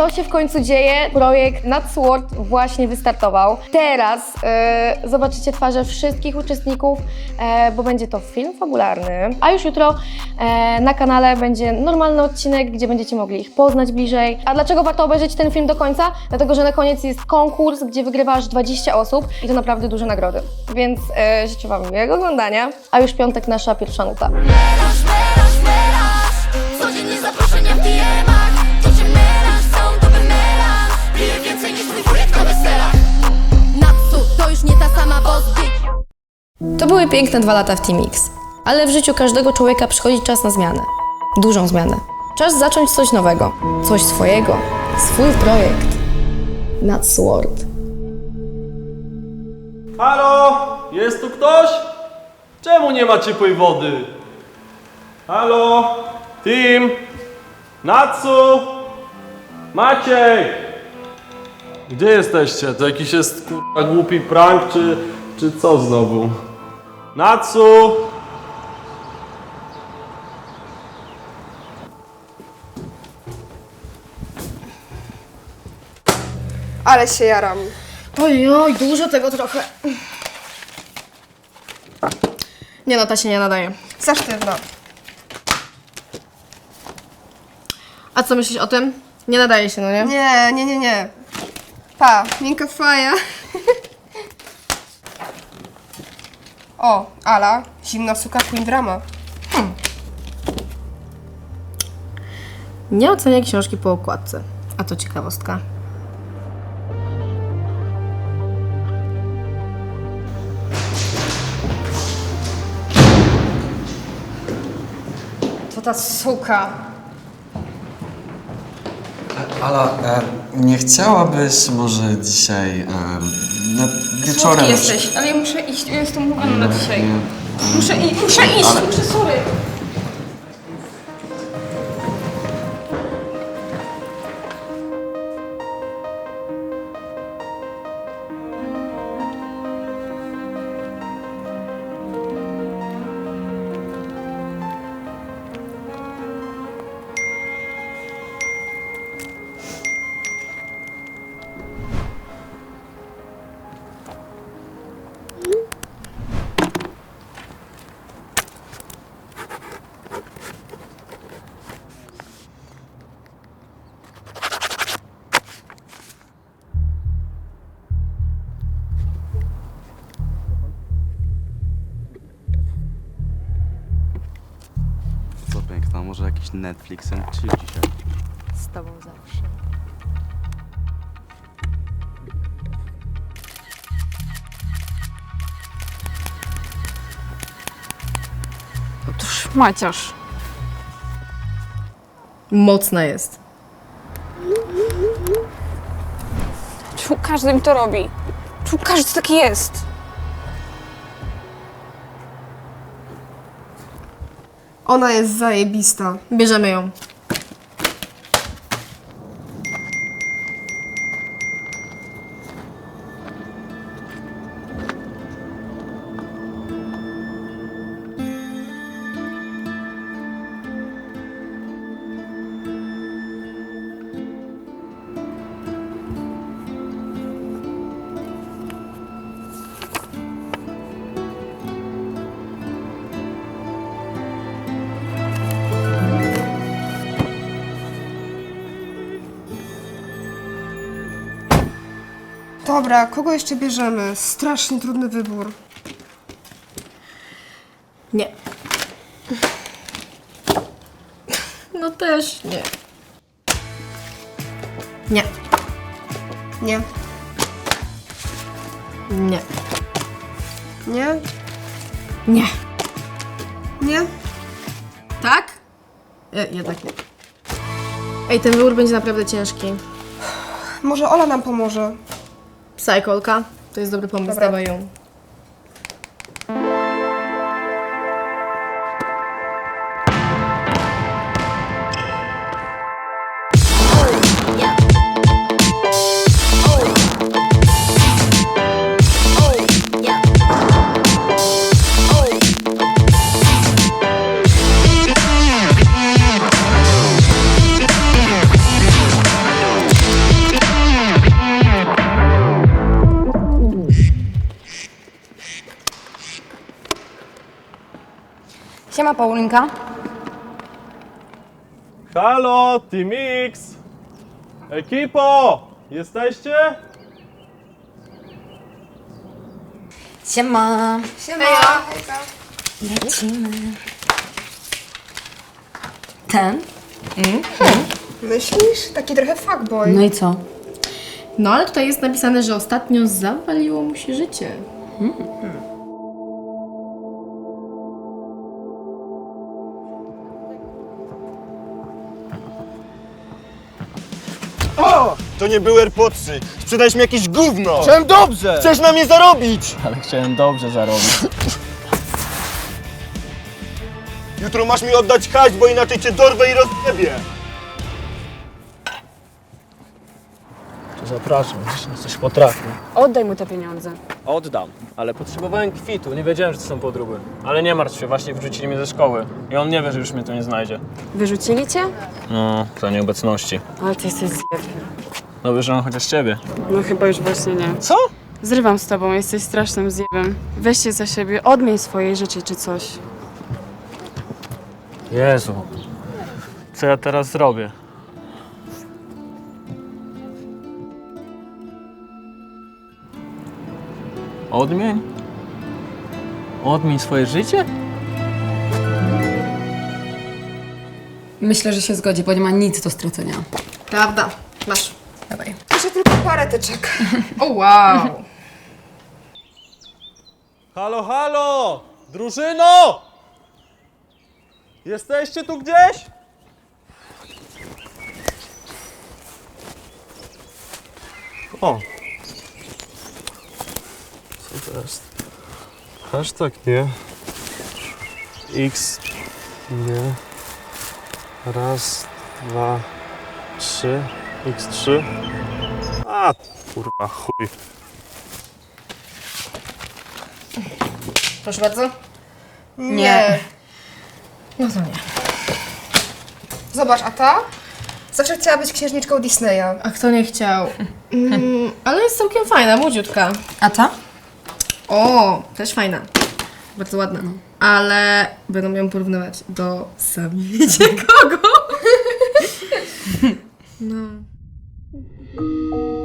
to się w końcu dzieje. Projekt NatSword właśnie wystartował. Teraz e, zobaczycie twarze wszystkich uczestników, e, bo będzie to film fabularny. A już jutro e, na kanale będzie normalny odcinek, gdzie będziecie mogli ich poznać bliżej. A dlaczego warto obejrzeć ten film do końca? Dlatego, że na koniec jest konkurs, gdzie wygrywa aż 20 osób i to naprawdę duże nagrody. Więc e, życzę Wam miłego oglądania. A już piątek nasza pierwsza nuta. Meraż, meraż, meraż Codziennie zaproszenia w To były piękne dwa lata w Teamix, ale w życiu każdego człowieka przychodzi czas na zmianę. Dużą zmianę. Czas zacząć coś nowego, coś swojego, swój projekt. NatSword. Halo? Jest tu ktoś? Czemu nie ma ciepłej wody? Halo? Tim? Natsu? Maciek? Gdzie jesteście? To jakiś jest kurwa głupi prank, czy, czy co znowu? Natsu? Ale się jaram. Ojoj, dużo tego trochę. Nie no, ta się nie nadaje. Za sztywno. A co myślisz o tym? Nie nadaje się, no nie? Nie, nie, nie, nie. Pa, miękka faja. O, Ala, zimna suka Queen Drama. Nie oceniaj książki po okładce. A to ciekawostka. To ta suka. Ala, e, nie chciałabyś może dzisiaj e, na, wieczorem... Słodki jesteś, ale ja muszę iść, ja jestem umówiona na dzisiaj. Nie. Muszę, i, muszę iść, Ale- muszę, sorry. Piękna, może jakiś Netflix and chill dzisiaj. Z tobą zawsze. Otóż Maciasz. Mocna jest. Czemu każdy mi to robi? Czemu każdy taki jest? Ona jest zajebista. Bierzemy ją. Dobra, kogo jeszcze bierzemy? Strasznie trudny wybór. Nie. No też nie. Nie. Nie, Nie. nie, Nie. nie. Tak? Ja, jednak nie. Ej, ten wybór będzie naprawdę ciężki. Może Ola nam pomoże. Psycholka. To jest dobry pomysł, Dobra. dawaj ją. Siema, Paulinka. Halo, Team X! Ekipo! Jesteście? Siema. Siema. Lecimy. Ten? Myślisz? Taki trochę fuckboy. No i co? No ale tutaj jest napisane, że ostatnio zawaliło mu się życie. To nie były AirPodsy. Sprzedałeś mi jakieś gówno. Chciałem dobrze! Chcesz na mnie zarobić. Ale chciałem dobrze zarobić. Jutro masz mi oddać hajs, bo inaczej cię dorwę i rozjebię. Zapraszam, coś potrafię. Oddaj mu te pieniądze. Oddam, ale potrzebowałem kwitu, nie wiedziałem, że to są podróby. Ale nie martw się, właśnie wrzucili mnie ze szkoły. I on nie wie, że już mnie tu nie znajdzie. Wyrzucili cię? No, za nieobecności. Ale ty jesteś zjebny. No wyżą chociaż ciebie. No chyba już właśnie nie. Co? Zrywam z tobą, jesteś strasznym zjebem. Weź się za siebie, odmień swoje życie czy coś. Jezu. Co ja teraz zrobię? Odmień? Odmień swoje życie? Myślę, że się zgodzi, bo nie ma nic do stracenia. Prawda. Masz. Dawaj. Jeszcze tylko parę tyczek. O wow. Halo, halo! Drużyno! Jesteście tu gdzieś? O! Co to jest? Hashtag nie. X nie. Raz, dwa, trzy. X3. A, kurwa, chuj. Proszę bardzo. Nie. No to nie. Zobacz, a ta? Zawsze chciała być księżniczką Disneya. A kto nie chciał? Mm, ale jest całkiem fajna, młodziutka. A ta? O, też fajna. Bardzo ładna. Ale będą ją porównywać do sami wiecie kogo. No. Música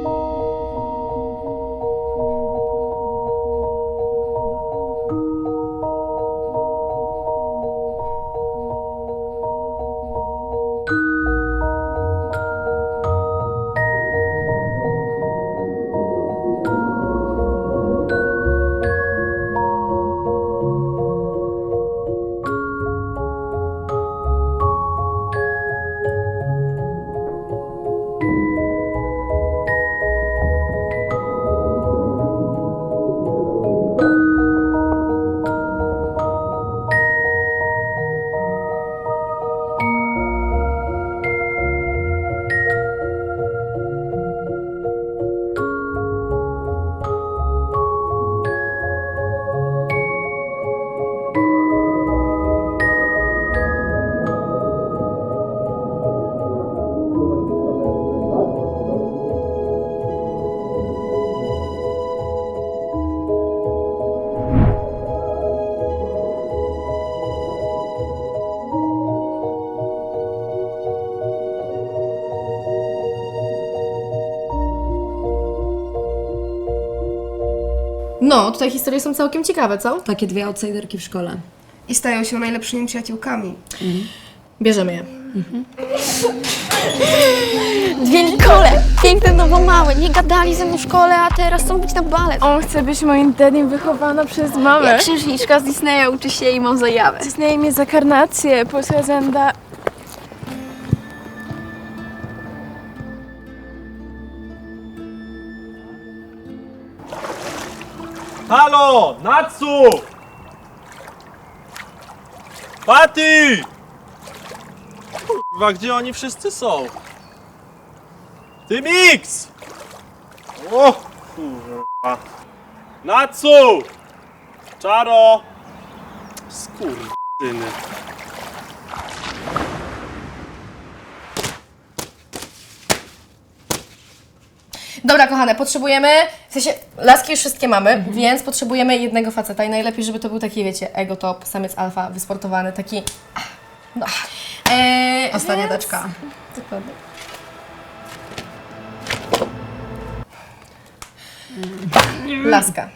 No, tutaj historie są całkiem ciekawe, co? Takie dwie outsiderki w szkole. I stają się najlepszymi przyjaciółkami. Bierzemy je. Dwie Nikole, piękne nowo małe, nie gadali ze mną w szkole, a teraz chcą być na balet. On chce być moim dadiem wychowana przez mamę. Jak księżniczka z Disneya uczy się i mam zajawę. Disney mnie za karnację, posadzenda. Halo! Natsu! Pati! Kurwa, gdzie oni wszyscy są? Ty Mix! O kurwa. Natsu! Czaro! Skurwysyny. Dobra, kochane, potrzebujemy, w sensie laski już wszystkie mamy, więc potrzebujemy jednego faceta i najlepiej, żeby to był taki, wiecie, ego top, samiec alfa, wysportowany, taki, no. Eee, Ostatnia więc- teczka. Dokładnie. Laska.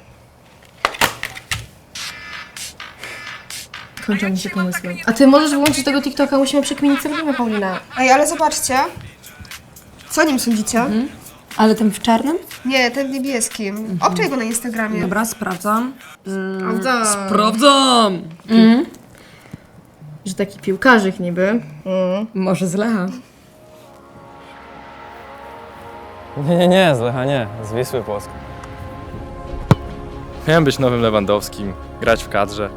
Kończą mi się pomysły. A ty możesz wyłączyć tego TikToka, musimy przekminić, co robimy, Paulina. Ej, ale zobaczcie. Co o nim sądzicie? Ale ten w czarnym? Nie, ten niebieski. Obczaj go na Instagramie. Dobra, sprawdzam. Prawda. Sprawdzam! Że taki piłkarzyk niby. Mm. Może z Lecha. Nie, nie, nie, z Lecha nie, z Wisły Płock. Miałem być nowym Lewandowskim, grać w kadrze.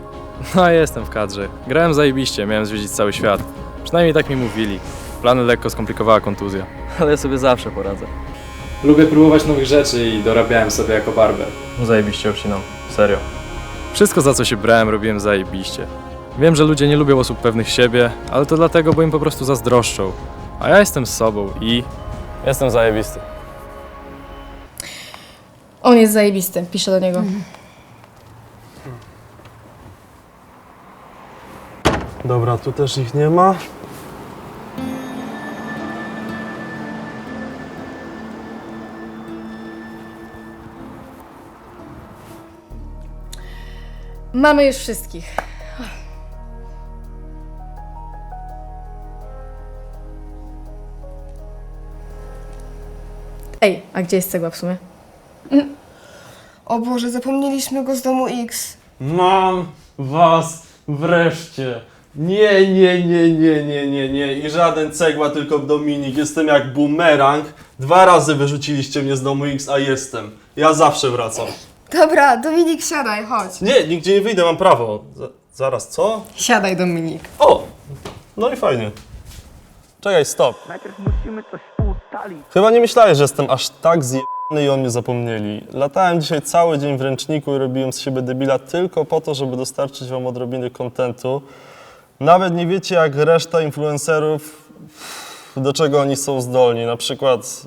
No a jestem w kadrze. Grałem zajebiście, miałem zwiedzić cały świat. Przynajmniej tak mi mówili. Plany lekko skomplikowała kontuzja. Ale ja sobie zawsze poradzę. Lubię próbować nowych rzeczy i dorabiałem sobie jako barber. Zajebiście obcinam, serio. Wszystko za co się brałem robiłem zajebiście. Wiem, że ludzie nie lubią osób pewnych siebie, ale to dlatego, bo im po prostu zazdroszczą. A ja jestem z sobą i... Jestem zajebisty. On jest zajebisty, piszę do niego. Dobra, tu też ich nie ma. Mamy już wszystkich. Ej, a gdzie jest cegła w sumie? O Boże, zapomnieliśmy go z domu X. Mam was wreszcie. Nie, nie, nie, nie, nie, nie, nie. I żaden cegła, tylko Dominik. Jestem jak bumerang. Dwa razy wyrzuciliście mnie z domu X, a jestem. Ja zawsze wracam. Dobra, Dominik, siadaj, chodź. Nie, nigdzie nie wyjdę, mam prawo. Z zaraz, co? Siadaj, Dominik. O! No i fajnie. Czekaj, stop. Chyba nie myślałeś, że jestem aż tak zjebany i o mnie zapomnieli. Latałem dzisiaj cały dzień w ręczniku i robiłem z siebie debila tylko po to, żeby dostarczyć wam odrobiny kontentu. Nawet nie wiecie, jak reszta influencerów, do czego oni są zdolni. Na przykład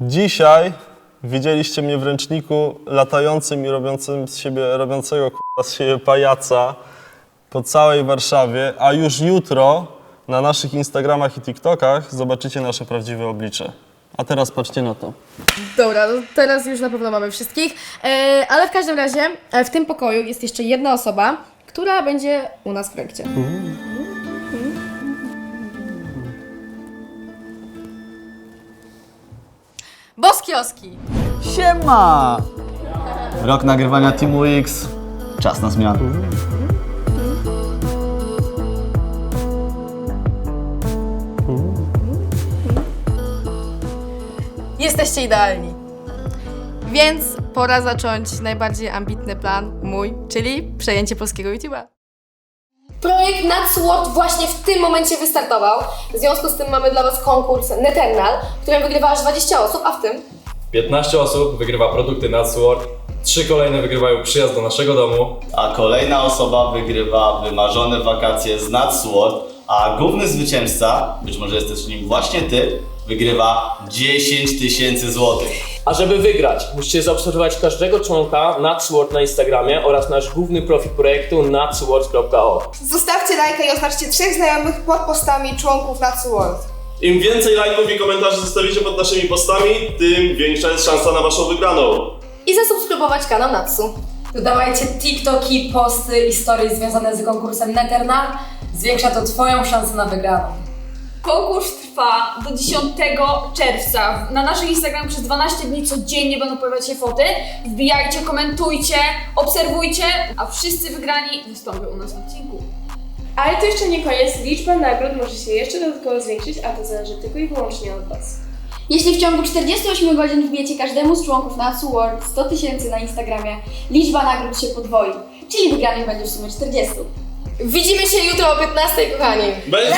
Dzisiaj widzieliście mnie w ręczniku latającym i robiącym z siebie, robiącego k***a z siebie pajaca po całej Warszawie, a już jutro na naszych Instagramach i TikTokach zobaczycie nasze prawdziwe oblicze. A teraz patrzcie na to. Dobra, no teraz już na pewno mamy wszystkich, e, ale w każdym razie e, w tym pokoju jest jeszcze jedna osoba, która będzie u nas w projekcie. Oski! Siema! Rok nagrywania Teamu X. Czas na zmianę. Jesteście idealni. Więc pora zacząć najbardziej ambitny plan mój, czyli przejęcie polskiego YouTube'a. Projekt NatSword właśnie w tym momencie wystartował. W związku z tym mamy dla Was konkurs Neternal, w którym wygrywa aż 20 osób, a w tym? 15 osób wygrywa produkty NatSword, 3 kolejne wygrywają przyjazd do naszego domu, A kolejna osoba wygrywa wymarzone wakacje z Natsword, a główny zwycięzca, być może jesteś nim właśnie ty, wygrywa 10 tysięcy złotych. A żeby wygrać, musicie zaobserwować każdego członka NatSword na Instagramie oraz nasz główny profil projektu natsword.org. Zostawcie lajka i oznaczcie trzech znajomych pod postami członków Natsu World. Im więcej lajków i komentarzy zostawicie pod naszymi postami, tym większa jest szansa na waszą wygraną. i zasubskrybować kanał Natsu. Dodawajcie TikToki, posty i stories związane z konkursem Neternal. Zwiększa to Twoją szansę na wygraną. Konkurs trwa do 10 czerwca. Na naszym Instagramie przez 12 dni codziennie będą pojawiać się foty. Wbijajcie, komentujcie, obserwujcie, a wszyscy wygrani wystąpią u nas w odcinku. Ale to jeszcze nie koniec. Liczba nagród może się jeszcze dodatkowo zwiększyć, a to zależy tylko i wyłącznie od Was. Jeśli w ciągu 48 godzin wbijecie każdemu z członków Natsu World 100 tysięcy na Instagramie, liczba nagród się podwoi, czyli wygranych będzie w sumie 40. Widzimy się jutro o 15, kochani. Będzie